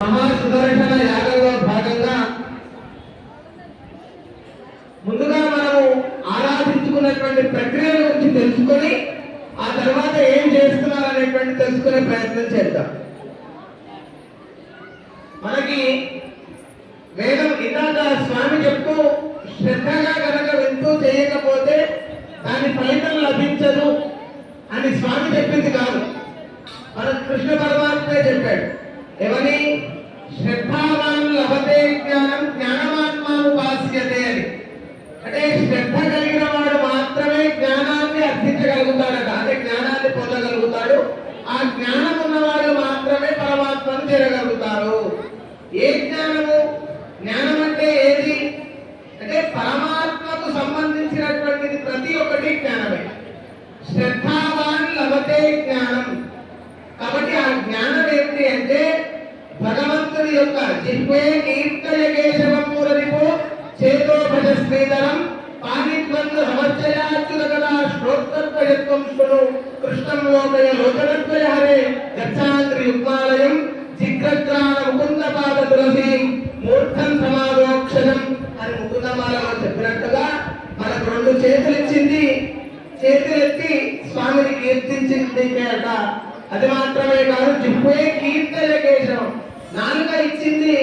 మహా సుదర్శన యాగంలో భాగంగా ముందుగా మనము ఆరాధించుకున్నటువంటి ప్రక్రియ గురించి తెలుసుకొని ఆ తర్వాత ఏం చేస్తున్నారు అనేటువంటి తెలుసుకునే ప్రయత్నం చేద్దాం. మనకి వేదం ఇందాక స్వామి చెప్తూ శ్రద్ధగా కనుక వింటూ చేయకపోతే దాని ఫలితం లభించదు అని స్వామి చెప్పింది కాదు. మన కృష్ణ పరమాత్మే చెప్పాడు. ఎవని శ్రద్ధావాన్ లభతే జ్ఞానం జ్ఞానమాత్మానుపాస్యతే అని. అంటే శ్రద్ధ కలిగిన వాడు మాత్రమే జ్ఞానాన్ని అర్థించగలుగుతాడట. అంటే జ్ఞానాన్ని పొందగలుగుతాడు. ఆ జ్ఞానం ఉన్నవాడు మాత్రమే పరమాత్మను చేరగలుగుతారు ఏ జ్ఞానము? జ్ఞానం అంటే ఏది? అంటే పరమాత్మకు సంబంధించినటువంటిది ప్రతి ఒక్కటి జ్ఞానమే. శ్రద్ధ లభతే జ్ఞానం కాబట్టి ఆ జ్ఞానం ఏమిటి అంటే భగవంతుడి యొక్క జిహ్వే కీర్తయ కేశవం చేతో భజ శ్రీధరం పాణిత్వందు సమర్చయాచ్యుత కదా శ్రోత్రత్వయత్వం శృణు. కృష్ణం లోకయ లోకరత్వయ హరే గచ్చాంద్రి యుగ్మాలయం జిగ్రగ్రాణ ముకుంద పాద తులసి. మూర్ధం సమారోక్షణం అని ముకుందమాలలో చెప్పినట్టుగా మనకు రెండు చేతులు ఇచ్చింది చేతులెత్తి స్వామిని కీర్తించింది అట అది మాత్రమే కాదు జిహ్వే కీర్తయ కేశవం. నాలుక ఇచ్చింది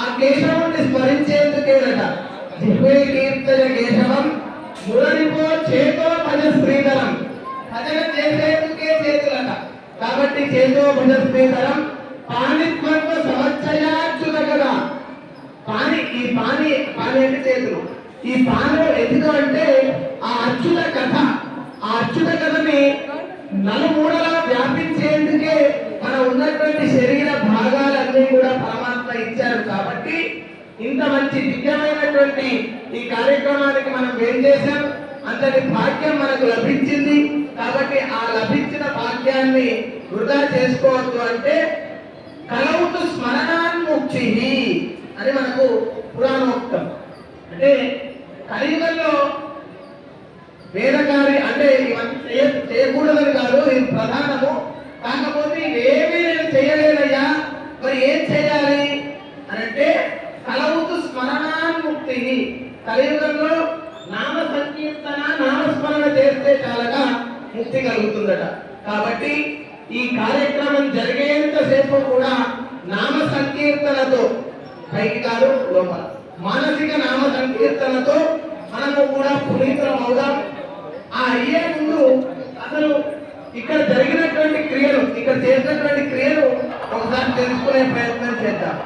ఆ కేశవుని స్మరించేందుకేనట. జిహ్వే కీర్తన కేశవం మురళిపో చేతో భజ శ్రీధరం భజన చేసేందుకే చేతులట. కాబట్టి చేతో భజ శ్రీధరం పాణిత్వంతో సమచ్చయాచ్యుత కదా. పాని ఈ పాని పాని అంటే చేతులు. ఈ పాను ఎందుకు అంటే ఆ అచ్యుత కథ ఆ అచ్యుత కథని నలుమూడ ఉన్నటువంటి శరీర భాగాలన్నీ కూడా పరమాత్మ ఇచ్చారు కాబట్టి ఇంత మంచి దివ్యమైనటువంటి ఈ కార్యక్రమానికి మనం ఏం చేశాం? అంతటి భాగ్యం మనకు లభించింది. కాబట్టి ఆ లభించిన భాగ్యాన్ని వృధా చేసుకోవద్దు అంటే కలవుతు స్మరణాన్ముక్తి అని మనకు పురాణోక్తం. అంటే కలియుగంలో వేదకారి అంటే ఇవన్నీ చేయకూడదని కాదు ఇది ప్రధానము. కాకపోతే మరి ఏం చేయాలి అని అంటే కలవుతు స్మరణాన్ముక్తి కలియుగంలో నామ సంకీర్తన నామస్మరణ చేస్తే చాలగా ముక్తి కలుగుతుందట. కాబట్టి ఈ కార్యక్రమం జరిగేంతసేపు కూడా నామ సంకీర్తనతో పైకి కాదు లోపల. మానసిక నామ సంకీర్తనతో మనము కూడా పునీతం అవుదాం. ఆ అయ్యే తెలుసుకునే ప్రయత్నం చేద్దాం.